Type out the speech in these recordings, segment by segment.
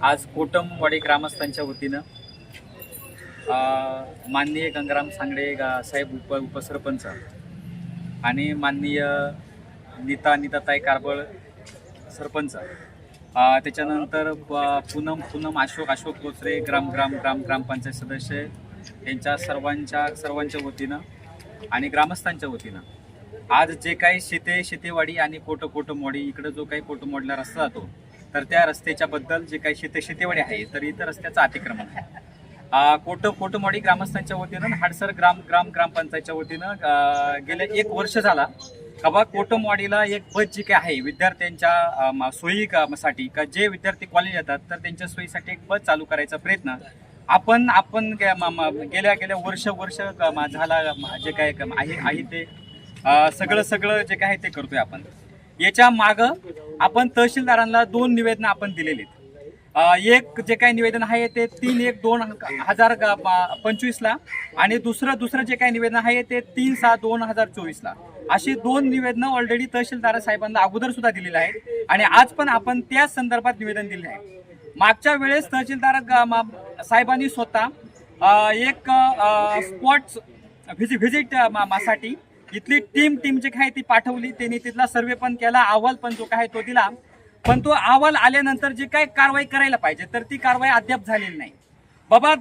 आज कोटमवाडी ग्रामस्थांच्या वतीनं माननीय गंगाराम सांगडे गा- साहेब उप उपसरपंच आणि माननीय नीता नीताताई कारबळ सरपंच त्याच्यानंतर पूनम पूनम अशोक अशोक कोचरे ग्राम ग्राम ग्राम ग्रामपंचायत सदस्य यांच्या सर्वांच्या सर्वांच्या वतीनं आणि ग्रामस्थांच्या वतीनं. आज जे काही शेते शेतेवाडी आणि कोट कोटमवाडी इकडं जो काही कोटमवाडीला रस्ता जातो तर त्या रस्त्याच्या बद्दल जे काही शेते शेतेवाडी आहे तर इथं रस्त्याचं अतिक्रमण आहे. कोट कोटमोडी ग्रामस्थांच्या वतीनं हाडसर ग्राम ग्राम ग्रामपंचायतच्या वतीनं गेले एक वर्ष झाला बाबा कोटमवाडीला एक बस जी काय आहे विद्यार्थ्यांच्या सोयी का- साठी का जे विद्यार्थी कॉलेज येतात तर त्यांच्या सोयीसाठी एक बस चालू करायचा प्रयत्न. आपण आपण गेल्या गेल्या वर्ष वर्ष झाला जे काय आहे ते सगळं सगळं जे काय आहे ते करतोय आपण. याच्या मागं आपण तहसीलदारांना दोन निवेदन आपण दिलेली आहेत. एक जे काही निवेदन आहे ते तीन एक दोन हजार पंचवीसला आणि दुसरं दुसरं जे काही निवेदन आहे ते तीन सहा दोन हजार चोवीसला. अशी दोन निवेदनं ऑलरेडी तहसीलदार साहेबांना अगोदर सुद्धा दिलेली आहेत आणि आज पण आपण त्याच संदर्भात निवेदन दिले आहे. मागच्या वेळेस तहसीलदार ग- मा- साहेबांनी स्वतः एक स्पॉट व्हिजिटसाठी इथली टीम टीम जी काय ती पाठवली त्यांनी तिथला सर्वे पण केला अहवाल पण जो काय तो दिला. पण तो अहवाल आल्यानंतर जी काय कारवाई करायला पाहिजे तर ती कारवाई अद्याप झालेली नाही. बाबा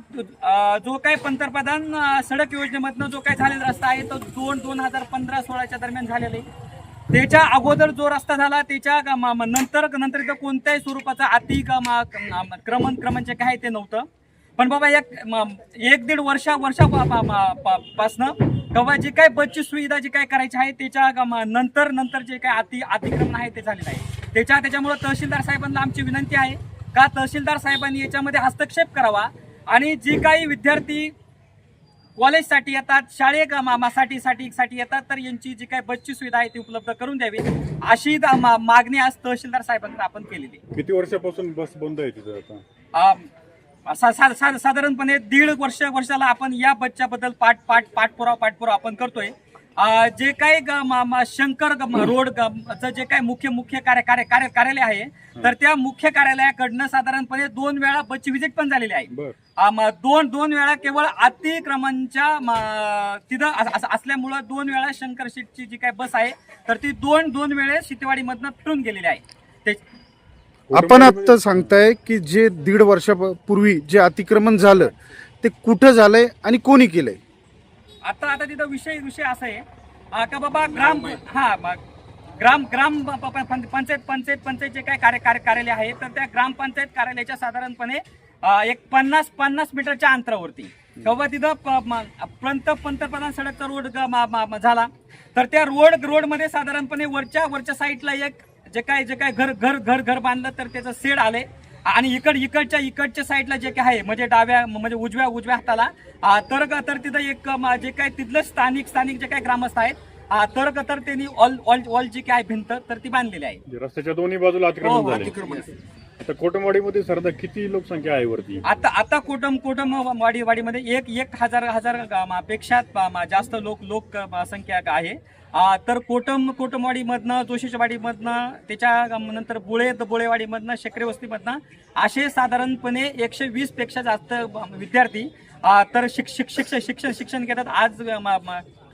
जो काय पंतप्रधान सडक योजनेमधनं जो काय झालेला रस्ता आहे तो दोन दोन हजार पंधरा सोळाच्या दरम्यान झालेला आहे. त्याच्या अगोदर जो रस्ता झाला त्याच्या नंतर नंतर इथं कोणत्याही स्वरूपाचा अति क- क्रमण क्रमांचे काय ते नव्हतं. पण बाबा एक एक दीड वर्षा वर्षा तेव्हा जी काय बसची सुविधा जी काय करायची आहे त्याच्या नंतर नंतर जे काय अति अतिक्रमण आहे ते झालेलं आहे. त्याच्या त्याच्यामुळे तहसीलदार साहेबांना आमची विनंती आहे का तहसीलदार साहेबांनी याच्यामध्ये हस्तक्षेप करावा आणि जी काही विद्यार्थी कॉलेजसाठी येतात शाळे साठी साठी साठी येतात तर यांची जी काही बसची सुविधा आहे ती उपलब्ध करून द्यावी. अशी मागणी आज तहसीलदार साहेबांकडे आपण केलेली. किती वर्षापासून बस बंद आहे तिथं सा- सा- सा- साधारणपणे दीड वर्ष वर्षाला आपण या बच्च्याबद्दल पाठ पाठ पाठपुरावा पाठपुरावा आपण करतोय. जे काही शंकर रोड जे काही मुख्य मुख्य कार्य कार्य कार्य कार्यालय आहे तर त्या मुख्य कार्यालयाकडनं साधारणपणे दोन वेळा बसची व्हिजिट पण झालेली आहे. दोन दोन वेळा केवळ अतिक्रमणच्या तिथं अस- अस- असल्यामुळं दोन वेळा शंकर शेटची जी काय बस आहे तर ती दोन दोन वेळेस शितेवाडीमधनं फिरून गेलेली आहे. ते आपण आता सांगताय की जे दीड वर्षापूर्वी जे अतिक्रमण झालं ते कुठं झालंय आणि कोणी केलंय? आता आता तिथं विषय विषय असा आहे. आ, का बाबा ग्राम हा ग्राम ग्राम प- प- पं- पंचायत पंचायत पंचायत जे काय कार्य कार्य कार्यालय आहे तर त्या ग्रामपंचायत कार्यालयाच्या साधारणपणे आ, एक पन्नास पन्नास मीटरच्या अंतरावरती. तेव्हा तिथं प- म- पंत पंतप्रधान सडकचा रोड ग- म- म- म- झाला. तर त्या रोड रोडमध्ये साधारणपणे वरच्या वरच्या साईडला एक जे काय जे काय घर घर घर घर बांधलं तर त्याचं सेड आले. आणि इकड इकडच्या इकडच्या साईडला जे काय आहे म्हणजे डाव्या म्हणजे उजव्या उजव्या हाताला तर तर तिथं एक जे काय तिथलं स्थानिक स्थानिक जे काय ग्रामस्थ आहेत तर तर त्यांनी ऑल ऑल ऑल जी काय भिंत तर ती बांधलेली आहे. जे रस्त्याच्या दोन्ही बाजूला हो, हो, अतिक्रमण. आता कोटमवाडीमध्ये सरदा किती लोकसंख्या आहे वरती? आता आता कोटम कोटम वाडी वाडीमध्ये एक एक हजार हजारपेक्षा जास्त लोक लोक संख्या आहे. आ, तर कोटम कोटमवाडीमधनं जोशीचवाडीमधनं त्याच्या नंतर बुळे बुळेवाडीमधनं शेकरे वस्तीमधनं असे साधारणपणे एकशे वीसपेक्षा जास्त विद्यार्थी आ, तर शिक शिक शिक्षण शिक्षण शिक्षण घेतात. आज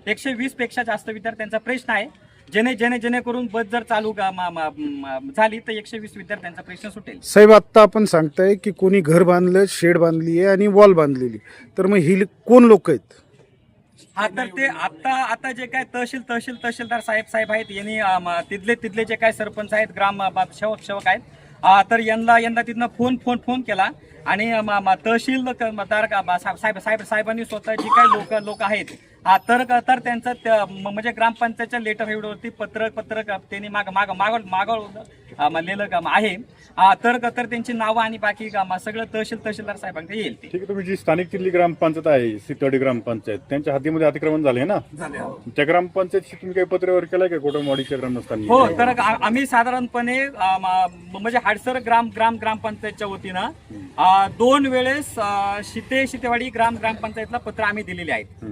एकशे वीसपेक्षा जास्त विद्यार्थ्यांचा प्रश्न आहे. जेणे जेणे जेणेकरून बस जर चालू ग- म- म- म- झाली तर एकशे वीस विद्यार्थ्यांचा प्रश्न सुटेल. साहेब आत्ता आपण सांगताय की कोणी घर बांधलं शेड बांधली आहे आणि वॉल बांधलेली. तर मग ही कोण लोक आहेत? हा तर ते आता आता जे काय तहसील तहसील तहसीलदार साहेब साहेब आहेत यांनी अम, तिथले तिथले जे काय सरपंच आहेत ग्राम अ, बा- सेवक सेवक आहेत तर यंदा यंदा तिथनं फोन फोन फोन केला आणि अम, अम, तहसील क- मतदार का- बा- साहेब साहेब साहेब साहेबांनी स्वतः जी काही लोक लोक आहेत हा तर तर त्यांचं म्हणजे ग्रामपंचायतच्या लेटर हेडवरती पत्र पत्र क- त्यांनी माग माग मागव लिहिलं काम आहे. तर तर त्यांची नावं आणि बाकी काम सगळं तहसील तहसीलदार साहेबांकडे येईल ठीक आहे तुम्ही जी स्थानिक तिथली ग्रामपंचायत आहे सितवाडी ग्रामपंचायत त्यांच्या हातीमध्ये अतिक्रमण झाले ना? त्या ग्रामपंचायतशी तुम्ही काही पत्रव्यवहार केलाय का कोटमवाडीच्या ग्रामस्थांनी? हो तर आम्ही साधारणपणे म्हणजे हाडसर ग्राम ग्राम ग्रामपंचायतच्या वतीनं दोन वेळेस शिते शितेवाडी ग्राम ग्रामपंचायतला पत्र आम्ही दिलेले आहेत.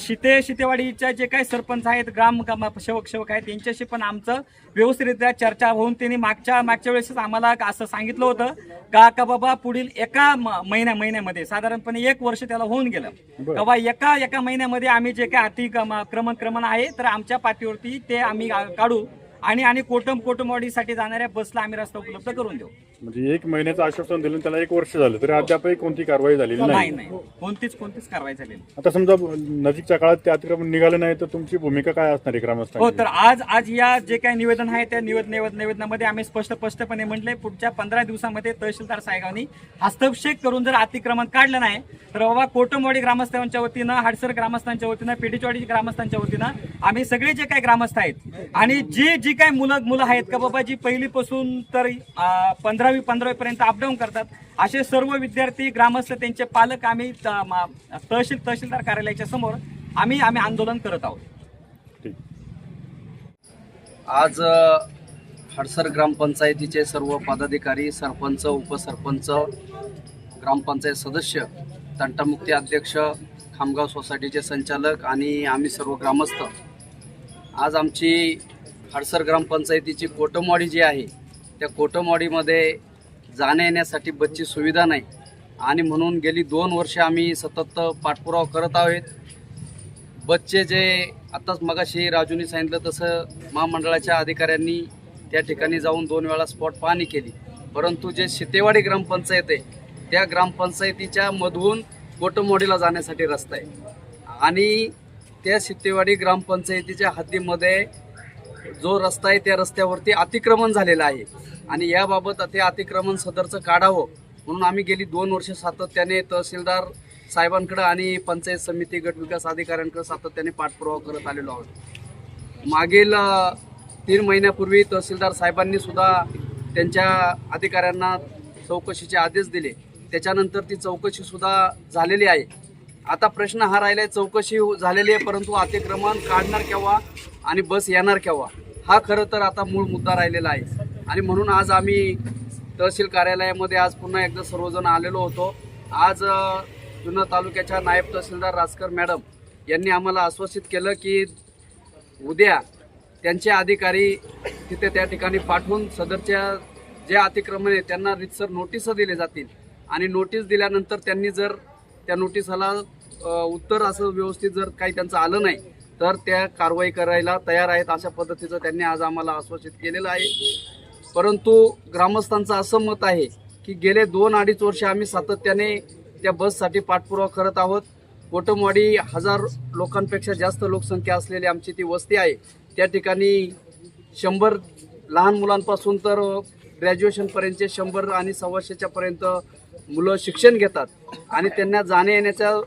शिते शितेवाडीच्या जे काही सरपंच आहेत ग्राम सेवक सेवक आहेत त्यांच्याशी पण आमचं व्यवस्थितरित्या चर्चा होऊन त्यांनी मागच्या मागच्या वेळेसच आम्हाला असं सांगितलं होतं का का बाबा पुढील एका महिन्या महिन्यामध्ये साधारणपणे एक वर्ष त्याला होऊन गेलं बरं. का बा एका एका महिन्यामध्ये आम्ही जे काही अम, क्रमण क्रमण आहे तर आमच्या पातळीवरती ते आम्ही काढू आणि आणि कोटम कोटमवाडीसाठी जाणाऱ्या बसला आम्ही रस्ता उपलब्ध करून देऊ म्हणजे एक महिन्याचं आश्वासन दिलं आणि त्याला एक वर्ष झालं तरी अद्यापही कोणती कारवाई झालेली नाही नाही. नाही. कोणतीच कोणतीच कारवाई झालेली नाही. आता समजा नजीकच्या काळात ते अतिक्रमण निघालं नाही तर तुमची भूमिका काय असणार आहे हो ग्रामस्थांची तर आज आज या जे काही निवेदन आहे त्या निवेद निवेद निवेदनामध्ये आम्ही स्पष्ट स्पष्टपणे म्हटले पुढच्या पंधरा दिवसामध्ये तहसीलदार साहेबांनी हस्तक्षेप करून जर अतिक्रमण काढलं नाही तर बाबा कोटमवाडी ग्रामस्थांच्या वतीनं हाडसर ग्रामस्थांच्या वतीनं पेटीचवाडी ग्रामस्थांच्या वतीनं आम्ही सगळे जे काही ग्रामस्थ आहेत आणि जी जी काही मुलं मुलं आहेत का बाबा जी पहिलीपासून तर अं, पंधरावी पंधरावी पर्यंत अपडाऊन करतात. असे सर्व विद्यार्थी ग्रामस्थ त्यांचे पालक आम्ही तहसील तहसीलदार कार्यालयाच्या समोर आम्ही आम्ही आंदोलन करत आहोत. आज हडसर ग्रामपंचायतीचे सर्व पदाधिकारी सरपंच उपसरपंच ग्रामपंचायत सदस्य तंटामुक्ती अध्यक्ष खामगाव सोसायटीचे संचालक आणि आम्ही सर्व ग्रामस्थ. आज आमची हडसर ग्रामपंचायतीची कोटमवाडी जी आहे त्या कोटमवाडीमध्ये जाण्या येण्यासाठी बसची सुविधा नाही. आणि म्हणून गेली दोन वर्ष आम्ही सतत पाठपुरावा करत आहोत. बसचे जे आत्ताच मगाशी राजूनी सांगितलं तसं महामंडळाच्या अधिकाऱ्यांनी त्या ठिकाणी जाऊन दोन वेळा स्पॉट पाहणी केली. परंतु जे शितेवाडी ग्रामपंचायत आहे त्या ग्रामपंचायतीच्या मधून कोटमोडीला जाण्यासाठी रस्ता आहे. आणि त्या शितेवाडी ग्रामपंचायतीच्या हद्दीमध्ये जो रस्ता आहे त्या रस्त्यावरती अतिक्रमण झालेलं आहे. आणि याबाबत ते अतिक्रमण सदरचं काढावं म्हणून आम्ही गेली दोन वर्ष सातत्याने तहसीलदार साहेबांकडं आणि पंचायत समिती गट विकास अधिकाऱ्यांकडे सातत्याने पाठपुरावा करत आलेलो आहोत. मागील तीन महिन्यापूर्वी तहसीलदार साहेबांनी सुद्धा त्यांच्या अधिकाऱ्यांना चौकशीचे आदेश दिले. त्याच्यानंतर ती चौकशी सुद्धा झालेली आहे. आता प्रश्न हा राहिला आहे चौकशी झालेली आहे परंतु अतिक्रमण काढणार केव्हा? आणि बस येणार केव्हा? हा खरं तर आता मूळ मुद्दा राहिलेला आहे. आणि म्हणून आज आम्ही तहसील कार्यालयामध्ये आज पुन्हा एकदा सर्वजण आलेलो होतो. आज अ, जुन्नर तालुक्याच्या नायब तहसीलदार राजकर मॅडम यांनी आम्हाला आश्वासित केलं की उद्या त्यांचे अधिकारी तिथे त्या ठिकाणी पाठवून सदरच्या जे अतिक्रमण आहे त्यांना रितसर नोटीस दिले जातील. आणि नोटीस दिल्यानंतर त्यांनी जर त्या नोटिसाला उत्तर असं व्यवस्थित जर काही त्यांचं आलं नाही तर त्या कारवाई करायला तयार आहेत अशा पद्धतीचं त्यांनी आज आम्हाला आश्वासित केलेलं आहे. परंतु ग्रामस्थांचं असं मत आहे की गेले दोन अडीच वर्ष आम्ही सातत्याने त्या बससाठी पाठपुरावा करत आहोत. कोटमवाडी हजार लोकांपेक्षा जास्त लोकसंख्या असलेली आमची ती वस्ती आहे. त्या ठिकाणी शंभर लहान मुलांपासून तर ग्रॅज्युएशनपर्यंतचे शंभर आणि सव्वाशेच्या पर्यंत मुलं शिक्षण घेतात आणि त्यांना जाण्या येण्याचा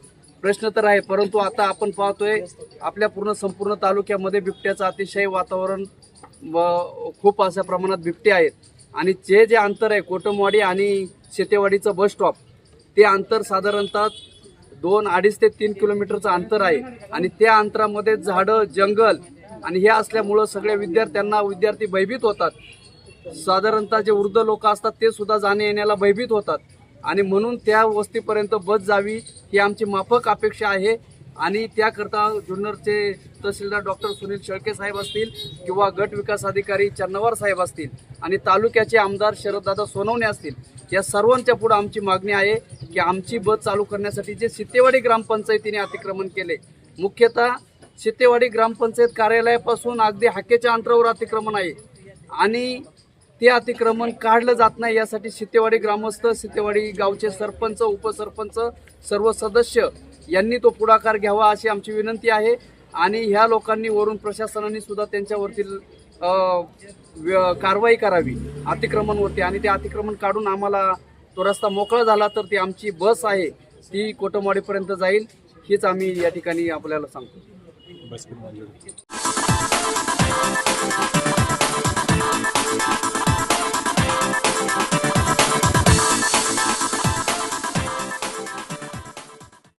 प्रश्न तर आहे परंतु आता आपण पाहतोय आपल्या पूर्ण संपूर्ण तालुक्यामध्ये बिबट्याचं अतिशय वातावरण व खूप अशा प्रमाणात बिबटे आहेत. आणि जे जे अंतर आहे कोटमवाडी आणि शेतेवाडीचं बस स्टॉप ते अंतर साधारणतः दोन अडीच ते तीन किलोमीटरचं अंतर आहे. आणि त्या अंतरामध्ये झाडं जंगल आणि हे असल्यामुळं सगळ्या विद्यार्थ्यांना विद्यार्थी भयभीत होतात. साधारणतः जे वृद्ध लोक असतात ते सुद्धा जाणे येण्याला भयभीत होतात. आणि म्हणून त्या वस्तीपर्यंत बस जावी ही आमची माफक अपेक्षा आहे. आणि त्याकरता जुन्नरचे तहसीलदार डॉक्टर सुनील शेळके साहेब असतील किंवा गट विकास अधिकारी चन्नवार साहेब असतील आणि तालुक्याचे आमदार शरददादा सोनवणे असतील या सर्वांच्या पुढं आमची मागणी आहे की आमची बस चालू करण्यासाठी जे सितेवाडी ग्रामपंचायतीने अतिक्रमण केले मुख्यतः सितेवाडी ग्रामपंचायत कार्यालयापासून अगदी हाकेच्या अंतरावर अतिक्रमण आहे. आणि ते अतिक्रमण काढलं जात नाही. यासाठी सितेवाडी ग्रामस्थ सितेवाडी गावचे सरपंच उपसरपंच सर्व सदस्य यांनी तो पुढाकार घ्यावा अशी आमची विनंती आहे. आणि ह्या लोकांनी वरून प्रशासनाने सुद्धा त्यांच्यावरती व्य- कारवाई करावी अतिक्रमणवरती. आणि ते अतिक्रमण काढून आम्हाला तो रस्ता मोकळा झाला तर ती आमची बस आहे ती कोटमवाडीपर्यंत जाईल हेच आम्ही या ठिकाणी आपल्याला सांगतो.